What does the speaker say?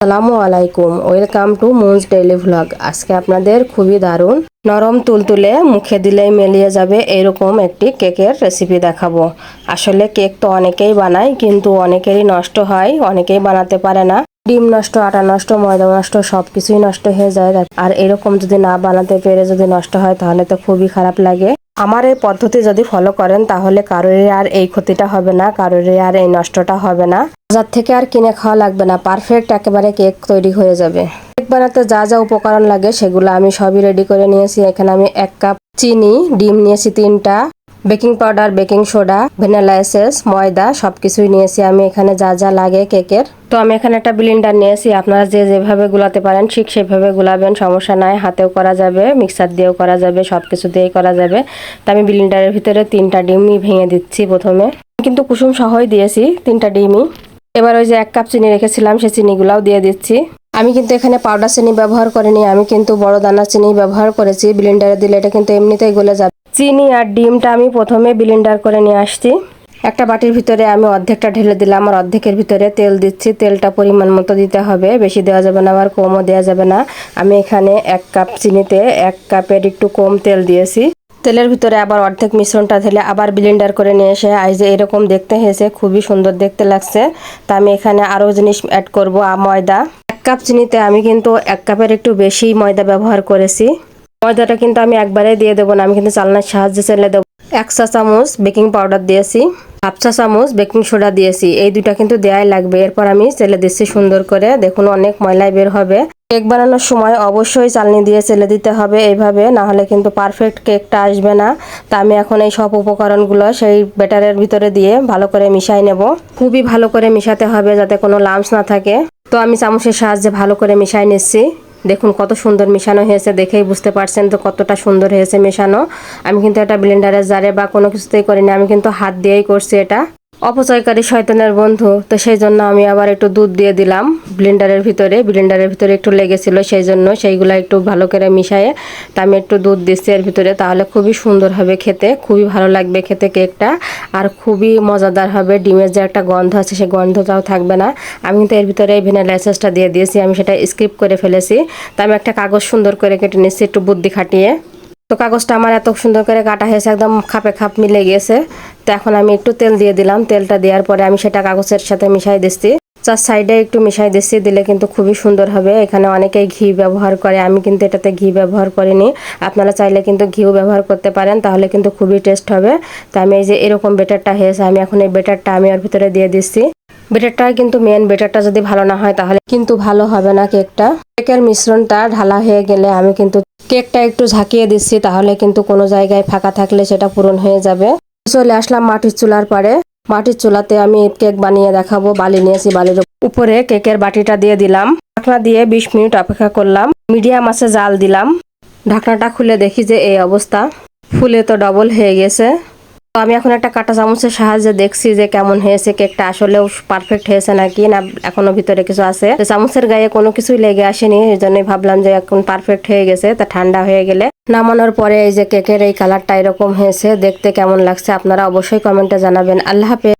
আসসালামু আলাইকুম। Welcome to Moon's daily vlog আজকে আপনাদের খুবই দারুণ নরম তুলতুলে মুখে দিলেই মেলিয়ে যাবে এরকম একটি কেকের রেসিপি দেখাবো। আসলে কেক তো অনেকেই বানায়, কিন্তু অনেকেরই নষ্ট হয়, অনেকেই বানাতে পারে না। ডিম নষ্ট, আটা নষ্ট, ময়দা নষ্ট সব কিছুই নষ্ট হয়ে যায়। আর এরকম যদি না বানাতে পেরে যদি নষ্ট হয়, তাহলে তো খুবই খারাপ লাগে। আমার এই পদ্ধতি যদি ফলো করেন, তাহলে কারোরই আর এই ক্ষতিটা হবে না, কারোরই আর এই নষ্টটা হবে না। বাজার থেকে আর কিনে খাওয়া লাগবে না। পারফেক্ট একেবারে কেক তৈরি হয়ে যাবে। কেক বানাতে যা যা উপকরণ লাগে সেগুলো আমি সবই রেডি করে নিয়েছি। এখানে আমি এক কাপ চিনি, ডিম নিয়েছি তিনটা baking powder baking soda vanilla essence ময়দা সব কিছুই নিয়েছি আমি। এখানে যা যা লাগে কেকের তো আমি এখানে একটা ব্লিন্ডার নিয়েছি। আপনারা যে যেভাবে গুলাতে পারেন, ঠিক সেভাবে গুলাবেন, সমস্যা নাই। হাতেও করা যাবে মিক্সার দিয়েও করা যাবে সব কিছু দিয়েই করা যাবে। তো আমি ব্লিন্ডারের ভিতরে তিনটা ডিমই ভেঙে দিচ্ছি প্রথমে। কিন্তু কুসুম সহই দিয়েছি তিনটা ডিমই। এবার ওই যে এক কাপ চিনি রেখেছিলাম, সেই চিনিগুলাও দিয়ে দিচ্ছি। আমি কিন্তু এখানে পাউডার চিনি ব্যবহার করিনি, আমি কিন্তু বড় দানা চিনি ব্যবহার করেছি ব্লিন্ডারে দিলে এটা কিন্তু এমনিতেই গলে যাবে। চিনি আর ডিমটা আমি প্রথমে ব্লিন্ডার করে নিয়ে আসছি। একটা বাটির ভিতরে আমি অর্ধেকটা ঢেলে দিলাম, আর অর্ধেকের ভিতরে তেল দিচ্ছি। তেলটা পরিমাণ মতো দিতে হবে, বেশি দেওয়া যাবে না, আবার কমও দেওয়া যাবে না। আমি এখানে এক কাপ চিনিতে এক কাপের একটু কম তেল দিয়েছি। তেলের ভিতরে আবার অর্ধেক মিশ্রণটা ঢেলে আবার ব্লেন্ডার করে নিয়ে এসে আই যে এরকম দেখতে হয়েছে, খুবই সুন্দর দেখতে লাগছে। তা আমি এখানে আরও জিনিস অ্যাড করব ময়দা। এক কাপ চিনিতে আমি কিন্তু এক কাপের একটু বেশি ময়দা ব্যবহার করেছি। ময়দাটা কিন্তু আমি একবারে দিয়ে দেবো না, আমি কিন্তু চালনার সাহায্যে চেলে দেবো। এক চা চামচ বেকিং পাউডার দিয়েছি, হাফ চা চামচ বেকিং সোডা দিয়েছি, এই দুটা কিন্তু দেয়াই লাগবে। এরপর আমি চেলে দিচ্ছি সুন্দর করে, দেখুন অনেক ময়লাই বের হবে। কেক বানানোর সময় অবশ্যই চালনি দিয়ে চেলে দিতে হবে এইভাবে না হলে কিন্তু পারফেক্ট কেকটা আসবে না। তা আমি এখন এই সব উপকরণগুলো সেই ব্যাটারের ভিতরে দিয়ে ভালো করে মিশাই নেব। খুবই ভালো করে মিশাতে হবে যাতে কোনো লামস না থাকে। তো আমি চামচের সাহায্যে ভালো করে মিশাই নিচ্ছি। দেখুন কত সুন্দর মেশানো হয়েছে, দেখেই বুঝতে পারছেন তো কতটা সুন্দর হয়েছে মেশানো। আমি কিন্তু এটা ব্লেন্ডারের জারে বা কোনো কিছুতেই করিনি, আমি কিন্তু হাত দিয়েই করছি এটা। অপচয়কারী শয়তানের বন্ধু, তো সেই জন্য আমি আবার একটু দুধ দিয়ে দিলাম ব্লেন্ডারের ভিতরে। ব্লেন্ডারের ভিতরে একটু লেগেছিল, সেই জন্য সেইগুলো একটু ভালো করে মিশায়ে তা আমি একটু দুধ দিচ্ছি এর ভিতরে। তাহলে খুবই সুন্দর হবে খেতে, খুবই ভালো লাগবে খেতে কেকটা। আর খুবই মজাদার হবে, ডিমের যে একটা গন্ধ আছে সেই গন্ধটাও থাকবে না। আমি কিন্তু এর ভিতরে ভেনিলা এসেন্সটা দিয়ে দিয়েছি, আমি সেটা স্কিপ করে ফেলেছি। তা আমি একটা কাগজ সুন্দর করে কেটে নিচ্ছি, একটু বুদ্ধি খাটিয়ে। তো কাগজটা আমার এত সুন্দর করে কাটা হয়েছে, একদম খাপে খাপ মিলে গিয়েছে। তো এখন আমি একটু তেল দিয়ে দিলাম। তেলটা দেওয়ার পরে আমি সেটা কাগজের সাথে মিশাই দিচ্ছি। চার সাইডে একটু মিশাই দিচ্ছি, দিলে কিন্তু খুবই সুন্দর হবে। এখানে অনেকেই ঘি ব্যবহার করে, আমি কিন্তু এটাতে ঘি ব্যবহার করিনি। আপনারা চাইলে কিন্তু ঘিও ব্যবহার করতে পারেন, তাহলে কিন্তু খুবই টেস্ট হবে। তো আমি এই যে এরকম বেটারটা হয়েছে, আমি এখন এই বেটারটা আমি ওর ভিতরে দিয়ে দিচ্ছি। বেটারটা কিন্তু মেন বেটারটা যদি ভালো না হয়, তাহলে কিন্তু ভালো হবে না কেকটা। কেকের মিশ্রণটা ঢালা হয়ে গেলে আমি কিন্তু কেকটা একটু ঝাঁকিয়ে দিচ্ছি, তাহলে কিন্তু কোনো জায়গায় ফাঁকা থাকলে সেটা পূরণ হয়ে যাবে। চলে আসলাম মাটির চুলার পরে মাটির চুলাতে আমি কেক বানিয়ে দেখাবো, বালি নিয়েছি বালির উপরে কেকের বাটিটা দিয়ে দিলাম। ঢাকনা দিয়ে বিশ মিনিট অপেক্ষা করলাম। মিডিয়াম আছে জাল দিলাম। ঢাকনাটা খুলে দেখি যে এই অবস্থা। ফুলে তো ডবল হয়ে গেছে। আমি এখন একটা কাটা চামচের সাহায্যে দেখছি যে কেমন হয়েছে, কেকটা আসলেও পারফেক্ট হয়েছে নাকি না এখনও ভিতরে কিছু আছে। চামচের গায়ে কোনো কিছুই লেগে আসেনি, এই জন্যই ভাবলাম যে এখন পারফেক্ট হয়ে গেছে, তা ঠান্ডা হয়ে গেলে। নামানোর পরে এই যে কেকের এই কালারটা এরকম হয়েছে, দেখতে কেমন লাগছে আপনারা অবশ্যই কমেন্টে জানাবেন। আল্লাহ হাফেজ।